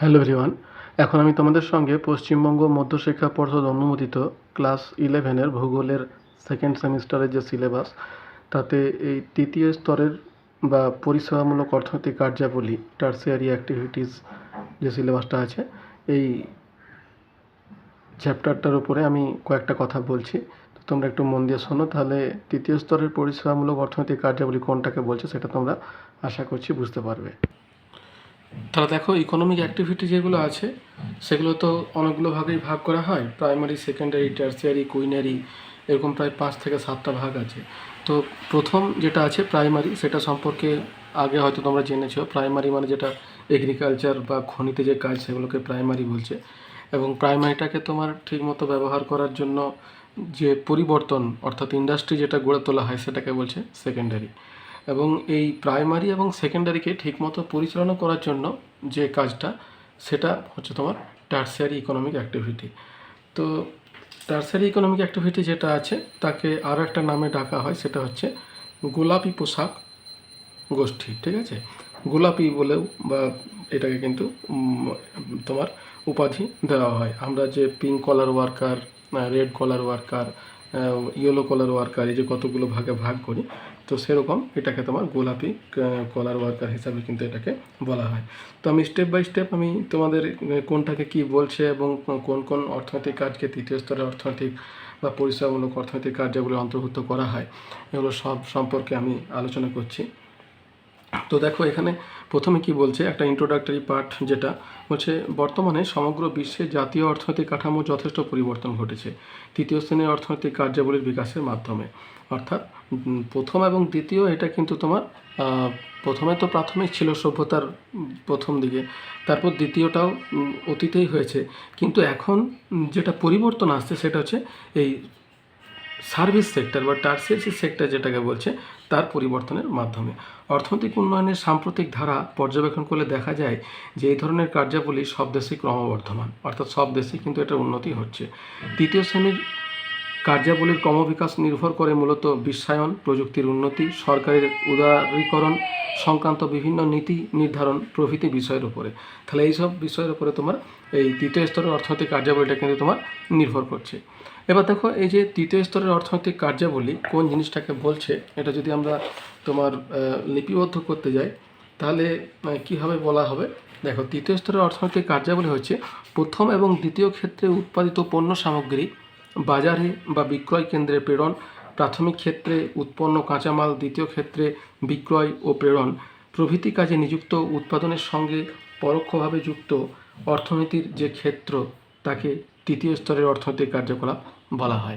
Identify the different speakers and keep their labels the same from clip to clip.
Speaker 1: Hello everyone, এখন আমি তোমাদের সঙ্গে পশ্চিমবঙ্গ মধ্যশিক্ষা পর্ষদ অনুমোদিত ক্লাস ইলেভেনের ভূগোলের সেকেন্ড সেমিস্টারের যে সিলেবাস, তাতে এই তৃতীয় স্তরের বা পরিষেবামূলক অর্থনৈতিক কার্যাবলী টার্সিয়ারি অ্যাক্টিভিটিস যে সিলেবাসটা আছে, এই চ্যাপ্টারটার উপরে আমি কয়েকটা কথা বলছি। তোমরা একটু মন দিয়ে শোনো, তাহলে তৃতীয় স্তরের পরিষেবামূলক অর্থনৈতিক কার্যাবলী কোনটাকে বলছে সেটা তোমরা আশা করছি বুঝতে পারবে। তাহলে দেখো ইকোনমিক অ্যাক্টিভিটি যেগুলো আছে, সেগুলো তো অনেকগুলো ভাগেই ভাগ করা হয়। প্রাইমারি সেকেন্ডারি টার্সিয়ারি কুইনারি এরকম প্রায় পাঁচ থেকে সাতটা ভাগ আছে। তো প্রথম যেটা আছে প্রাইমারি সেটা সম্পর্কে আগে হয়তো তোমরা জেনেছো। প্রাইমারি মানে যেটা এগ্রিকালচার বা খনিতে যে কাজ, সেগুলোকে প্রাইমারি বলছে। এবং প্রাইমারিটাকে তোমার ঠিকমতো ব্যবহার করার জন্য যে পরিবর্তন, অর্থাৎ ইন্ডাস্ট্রি যেটা গড়ে তোলা হয়, সেটাকে বলছে সেকেন্ডারি এবং এই প্রাইমারি এবং সেকেন্ডারিকে ঠিকমতো পরিচালনা করার জন্য যে কাজটা, সেটা হচ্ছে তোমার টার্সিয়ারি ইকোনমিক অ্যাক্টিভিটি তো টার্সিয়ারি ইকোনমিক অ্যাক্টিভিটি যেটা আছে, তাকে আরও একটা নামে ডাকা হয়, সেটা হচ্ছে গোলাপি পোশাক গোষ্ঠী, ঠিক আছে? গোলাপি বলেও বা এটাকে কিন্তু তোমার উপাধি দেওয়া হয়। আমরা যে pink collar worker red collar worker yellow collar worker এই যে কতগুলো ভাগে ভাগ করি তো সেরকম এটাকে তোমার গোলাপি কলার ওয়ার্কার হিসাবে কিন্তু এটাকে বলা হয়। তো আমি স্টেপ বাই স্টেপ আমি তোমাদের কোনটাকে কি বলছে এবং কোন কোন অর্থনৈতিক কাজকে তৃতীয় স্তরের অর্থনৈতিক বা পরিষেবামূলক অর্থনৈতিক কার্যগুলো অন্তর্ভুক্ত করা হয়, এগুলো সব সম্পর্কে আমি আলোচনা করছি। তো দেখো এখানে প্রথমে কি বলছে, একটা ইন্ট্রোডাক্টরি পার্ট যেটা হচ্ছে বর্তমানে সমগ্র বিশ্বে জাতীয় অর্থনৈতিক কাঠামো যথেষ্ট পরিবর্তন ঘটেছে, তৃতীয় শ্রেণির অর্থনৈতিক কার্যাবলীর বিকাশের মাধ্যমে। অর্থাৎ প্রথম এবং দ্বিতীয় এটা কিন্তু তোমার প্রথমে তো প্রাথমিক ছিল সভ্যতার প্রথম দিকে। তারপর দ্বিতীয়টাও অতীতেই হয়েছে। কিন্তু এখন যেটা পরিবর্তন আসছে সেটা হচ্ছে এই সার্ভিস সেক্টর বা টার্সিয়ারি সেক্টর যেটাকে বলছে, তার পরিবর্তনের মাধ্যমে। অর্থনৈতিক উন্নয়নের সাম্প্রতিক ধারা পর্যবেক্ষণ করলে দেখা যায় যে এই ধরনের কার্যাবলী সব দেশেই ক্রমবর্ধমান। অর্থাৎ সব দেশেই কিন্তু এটা উন্নতি হচ্ছে। তৃতীয় শ্রেণির কার্যাবলীর ক্রমবিকাশ নির্ভর করে মূলত বিশ্বায়ন, প্রযুক্তির উন্নতি, সরকারের উদারীকরণ সংক্রান্ত বিভিন্ন নীতি নির্ধারণ প্রভৃতি বিষয়ের উপরে। তাহলে এইসব বিষয়ের উপরে তোমার এই তৃতীয় স্তরের অর্থনৈতিক কার্যাবলীটা কিন্তু তোমার নির্ভর করছে। এবার দেখো, এই যে তৃতীয় স্তরের অর্থনৈতিক কার্যাবলী কোন জিনিসটাকে বলছে, এটা যদি আমরা তোমার লিপিবদ্ধ করতে যাই, তাহলে কীভাবে বলা হবে? দেখো, তৃতীয় স্তরের অর্থনৈতিক কার্যাবলী হচ্ছে প্রথম এবং দ্বিতীয় ক্ষেত্রে উৎপাদিত পণ্য সামগ্রী বাজারে বা বিক্রয় কেন্দ্রে প্রেরণ, প্রাথমিক ক্ষেত্রে উৎপন্ন কাঁচামাল, দ্বিতীয় ক্ষেত্রে বিক্রয় ও প্রেরণ। প্রভৃতি কাজে নিযুক্ত উৎপাদনের সঙ্গে পরোক্ষভাবে যুক্ত অর্থনীতির যে ক্ষেত্র, তাকে তৃতীয় স্তরের অর্থনৈতিক কার্যকলাপ বলা হয়।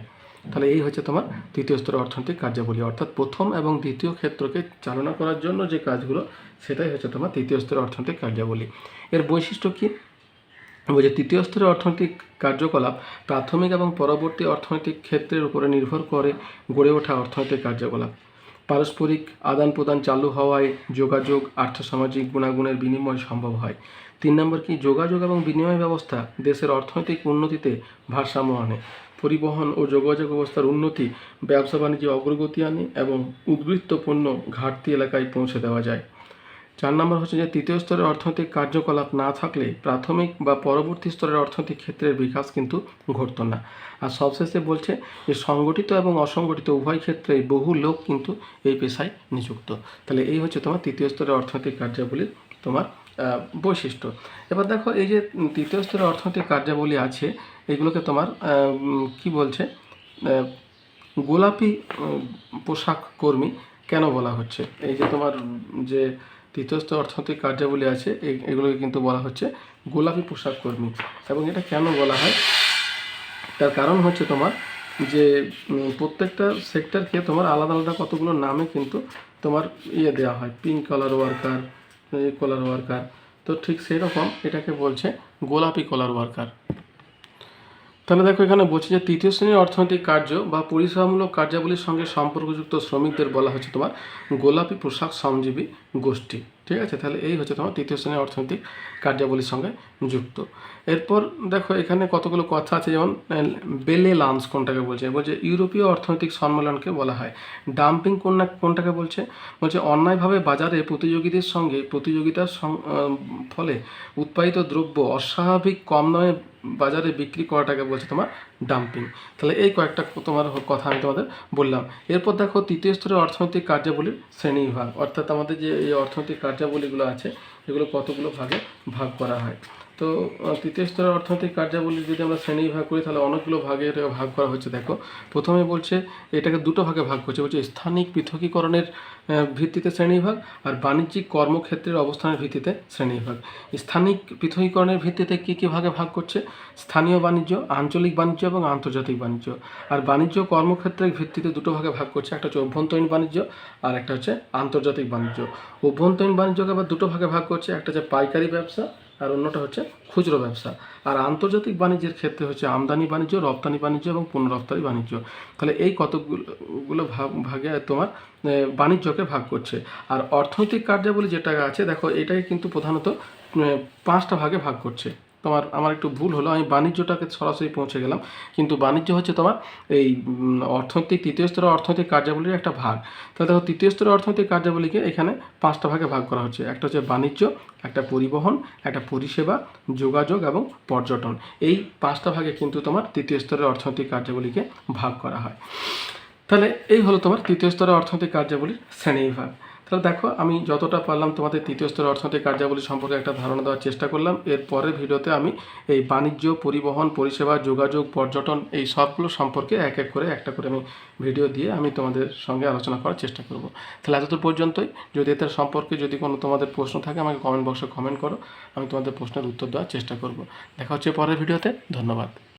Speaker 1: তাহলে এই হচ্ছে তোমার তৃতীয় স্তরের অর্থনৈতিক কার্যাবলী। অর্থাৎ প্রথম এবং দ্বিতীয় ক্ষেত্রকে চালনা করার জন্য যে কাজগুলো, সেটাই হচ্ছে তোমার তৃতীয় স্তরের অর্থনৈতিক কার্যাবলী। এর বৈশিষ্ট্য কী? বলছে তৃতীয় স্তরের অর্থনৈতিক কার্যকলাপ প্রাথমিক এবং পরবর্তী অর্থনৈতিক ক্ষেত্রের উপরে নির্ভর করে গড়ে ওঠা অর্থনৈতিক কার্যকলাপ। পারস্পরিক আদান প্রদান চালু হওয়ায় যোগাযোগ, আর্থসামাজিক গুণাগুণের বিনিময় সম্ভব হয়। তিন নম্বর কি? যোগাযোগ এবং বিনিময় ব্যবস্থা দেশের অর্থনৈতিক উন্নতিতে ভারসাম্য আনে। পরিবহন ও যোগাযোগ ব্যবস্থার উন্নতি ব্যবসা বাণিজ্যে অগ্রগতি আনে এবং উদ্বৃত্ত পণ্য ঘাটতি এলাকায় পৌঁছে দেওয়া যায়। চার নম্বর হচ্ছে যে তৃতীয় স্তরের অর্থনৈতিক কার্যকলাপ না থাকলে প্রাথমিক বা পরবর্তী স্তরের অর্থনৈতিক ক্ষেত্রের বিকাশ কিন্তু ঘটতো না। আর সবশেষে বলছে যে সংগঠিত এবং অসংগঠিত উভয় ক্ষেত্রেই বহু লোক কিন্তু এই পেশায় নিযুক্ত। তাহলে এই হচ্ছে তোমার তৃতীয় স্তরের অর্থনৈতিক কার্যাবলীর তোমার বৈশিষ্ট্য। এবার দেখো এই যে তৃতীয় স্তরের অর্থনৈতিক কার্যাবলী আছে, এগুলোকে তোমার কি বলছে গোলাপি পোশাক কর্মী কেন বলা হচ্ছে? এই যে তোমার যে তৃতীয় স্তর অর্থনৈতিক কার্যাবলী আছে এগুলোকে কিন্তু বলা হচ্ছে গোলাপি পোশাক কর্মী। এবং এটা কেন বলা হয়? তার কারণ হচ্ছে তোমার যে প্রত্যেকটা সেক্টরকে তোমার আলাদা আলাদা কতগুলো নামে কিন্তু তোমার ইয়ে দেওয়া হয়। Pink collar worker collar worker তো ঠিক সেই রকম এটাকে বলছে গোলাপি কলার ওয়ার্কার তাহলে দেখো, এখানে বলছে যে তৃতীয় শ্রেণির অর্থনৈতিক কার্য বা পরিষেবামূলক কার্যাবলীর সঙ্গে সম্পর্কযুক্ত শ্রমিকদের বলা হচ্ছে তোমার গোলাপি পোশাক শ্রমজীবী গোষ্ঠী। ঠিক আছে? তাহলে এই হচ্ছে তোমার তৃতীয় শ্রেণির অর্থনৈতিক কার্যাবলীর সঙ্গে যুক্ত। এরপর দেখো, এখানে কতগুলো কথা আছে, যেমন বেলে লান্স কোনটাকে বলছে? বলছে ইউরোপীয় অর্থনৈতিক সম্মেলনকে বলা হয়। ডাম্পিং কোনটা কোনটাকে বলছে? বলছে, অন্যায়ভাবে বাজারে প্রতিযোগীদের সঙ্গে প্রতিযোগিতার ফলে উৎপাদিত দ্রব্য অস্বাভাবিক কম দামে বাজারে বিক্রি করাটাকে বলছে তোমার ডাম্পিং তাহলে এই কয়েকটা তোমার কথা আমি তোমাদের বললাম। এরপর দেখো তৃতীয় স্তরের অর্থনৈতিক কার্যাবলীর শ্রেণীবিভাগ। অর্থাৎ আমাদের যে এই অর্থনৈতিক কার্যাবলীগুলো আছে, এগুলো কতগুলো ভাগে ভাগ করা হয়? তো তৃতীয় স্তরের অর্থনৈতিক কার্যাবলী যদি আমরা শ্রেণি ভাগ করি, তাহলে অনেকগুলো ভাগে এটাকে ভাগ করা হচ্ছে। দেখো, প্রথমে বলছে এটাকে দুটো ভাগে ভাগ করছে। বলছে স্থানিক পৃথকীকরণের ভিত্তিতে শ্রেণীবিভাগ আর বাণিজ্যিক কর্মক্ষেত্রের অবস্থানের ভিত্তিতে শ্রেণীবিভাগ স্থানিক পৃথকীকরণের ভিত্তিতে কী কী ভাগে ভাগ করছে? স্থানীয় বাণিজ্য, আঞ্চলিক বাণিজ্য এবং আন্তর্জাতিক বাণিজ্য। আর বাণিজ্য কর্মক্ষেত্রের ভিত্তিতে দুটো ভাগে ভাগ করছে। একটা হচ্ছে অভ্যন্তরীণ বাণিজ্য আর একটা হচ্ছে আন্তর্জাতিক বাণিজ্য। অভ্যন্তরীণ বাণিজ্যকে আবার দুটো ভাগে ভাগ করছে। একটা হচ্ছে পাইকারি ব্যবসা আর অন্যটা হচ্ছে খুচরো ব্যবসা। আর আন্তর্জাতিক বাণিজ্যের ক্ষেত্রে হচ্ছে আমদানি বাণিজ্য, রপ্তানি বাণিজ্য এবং পুনরপ্তানি বাণিজ্য। তাহলে এই কতগুলো ভাগ, ভাগে তোমার বাণিজ্যকে ভাগ করছে। আর অর্থনৈতিক কার্যাবলী যেটা আছে, দেখো এটাকে কিন্তু প্রধানত পাঁচটা ভাগে ভাগ করছে। তোমার, আমার একটু ভুল হলো, আমি বাণিজ্যটাকে সরাসরি পৌঁছে গেলাম। কিন্তু বাণিজ্য হচ্ছে তোমার এই অর্থনৈতিক, তৃতীয় স্তরের অর্থনৈতিক কার্যাবলীর একটা ভাগ। তাহলে দেখো, তৃতীয় স্তরের অর্থনৈতিক কার্যাবলীকে এখানে পাঁচটা ভাগে ভাগ করা হচ্ছে। একটা হচ্ছে বাণিজ্য, একটা পরিবহন, একটা পরিষেবা, যোগাযোগ এবং পর্যটন। এই পাঁচটা ভাগে কিন্তু তোমার তৃতীয় স্তরের অর্থনৈতিক কার্যাবলীকে ভাগ করা হয়। তাহলে এই হলো তোমার তৃতীয় স্তরের অর্থনৈতিক কার্যাবলীর শ্রেণীবিভাগ। তাহলে দেখো, আমি যতটা পারলাম তোমাদের তৃতীয় স্তরের অর্থনৈতিক কার্যাবলী সম্পর্কে একটা ধারণা দেওয়ার চেষ্টা করলাম। এর পরের ভিডিওতে আমি এই বাণিজ্য, পরিবহন, পরিষেবা, যোগাযোগ, পর্যটন এই সবগুলো সম্পর্কে এক এক করে, একটা করে আমি ভিডিও দিয়ে আমি তোমাদের সঙ্গে আলোচনা করার চেষ্টা করব। তাহলে এতদূর পর্যন্তই। যদি এটার সম্পর্কে যদি কোনো তোমাদের প্রশ্ন থাকে, আমাকে কমেন্ট বক্সে কমেন্ট করো। আমি তোমাদের প্রশ্নের উত্তর দেওয়ার চেষ্টা করব। দেখা হচ্ছে পরের ভিডিওতে। ধন্যবাদ।